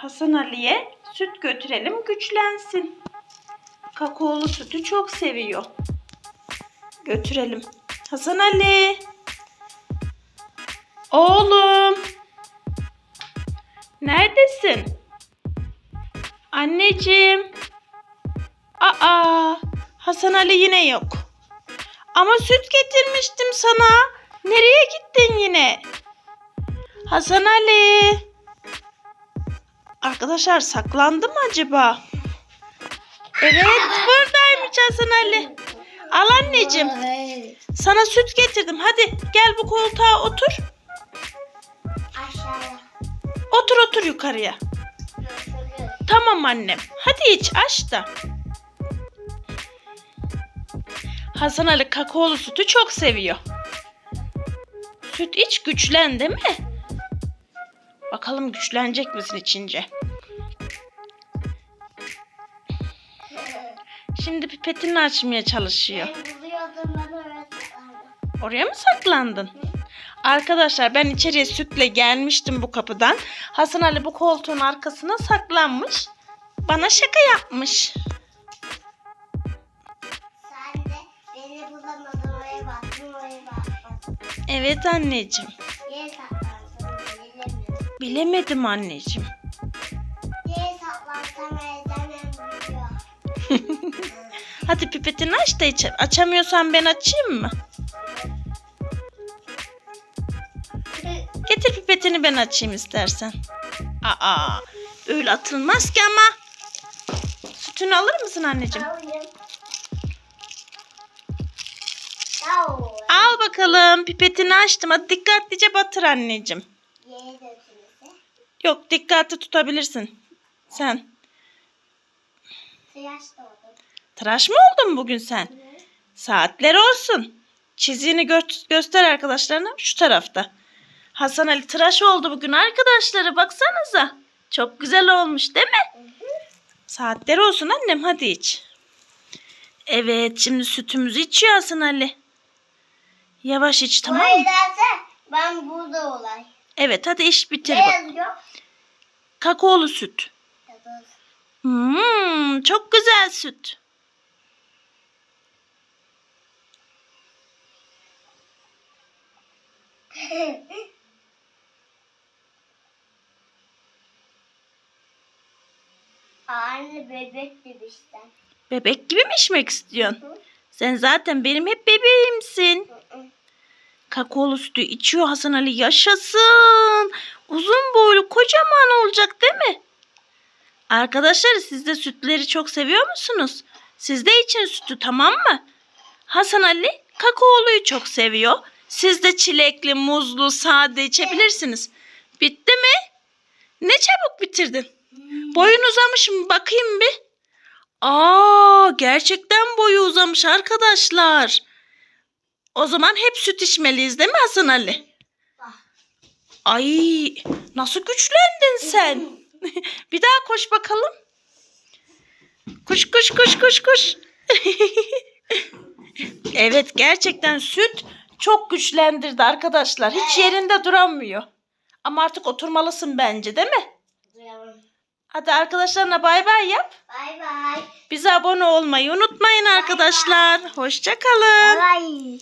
Hasan Ali'ye süt götürelim güçlensin. Kakaolu sütü çok seviyor. Götürelim. Hasan Ali. Oğlum. Neredesin? Anneciğim. Aa, Hasan Ali yine yok. Ama süt getirmiştim sana. Nereye gittin yine? Hasan Ali. Arkadaşlar saklandı mı acaba? Evet buradaymış Hasan Ali. Al anneciğim. Sana süt getirdim. Hadi gel bu koltuğa otur. Aşağıya. Otur otur yukarıya. Tamam annem. Hadi iç aç da. Hasan Ali kakaolu sütü çok seviyor. Süt iç güçlen değil mi? Bakalım güçlenecek misin içince? Şimdi pipetini açmaya çalışıyor. Saklandım. Oraya mı saklandın? Arkadaşlar ben içeriye sütle gelmiştim bu kapıdan. Hasan Ali bu koltuğun arkasına saklanmış. Bana şaka yapmış. Sen de beni bulamadın oraya baktın oraya baktın. Evet anneciğim. Niye saklandın bilemiyorum. Bilemedim anneciğim. Hadi pipetini aç da iç. Açamıyorsan ben açayım mı? Getir pipetini ben açayım istersen. Aa, öyle atılmaz ki ama. Sütünü alır mısın anneciğim? Al bakalım pipetini açtım. Hadi dikkatlice batır anneciğim. Yok dikkatli tutabilirsin. Sen. Tıraş da oldum. Tıraş mı oldun bugün sen? Saatler olsun. Çiziğini gö- göster arkadaşlarına şu tarafta. Hasan Ali tıraş oldu bugün arkadaşları baksanıza. Çok güzel olmuş değil mi? Saatler olsun annem hadi iç. Evet şimdi sütümüzü içiyor Hasan Ali. Yavaş iç tamam mı? ben burada olay. Evet hadi iç bitir Ne bak. yazıyor? Kakaolu süt. Hmm, çok güzel süt. Anne bebek demişler. Bebek gibi mi içmek istiyorsun? Sen zaten benim hep bebeğimsin. Kakaolu sütü içiyor Hasan Ali yaşasın. Uzun boylu kocaman olacak değil mi? Arkadaşlar siz de sütleri çok seviyor musunuz? Siz de için sütü tamam mı? Hasan Ali kakaoluyu çok seviyor. Siz de çilekli, muzlu, sade içebilirsiniz. Bitti mi? Ne çabuk bitirdin. Boyun uzamış mı? Bakayım bir. Aa, gerçekten boyu uzamış arkadaşlar. O zaman hep süt içmeliyiz değil mi Hasan Ali? Ay, nasıl güçlendin sen? bir daha koş bakalım. Koş koş koş koş koş. evet gerçekten süt çok güçlendirdi arkadaşlar. Hiç yerinde duramıyor. Ama artık oturmalısın bence değil mi? Hadi arkadaşlarına bay bay yap. Bay bay. Bize abone olmayı unutmayın arkadaşlar. Hoşça kalın. Bay.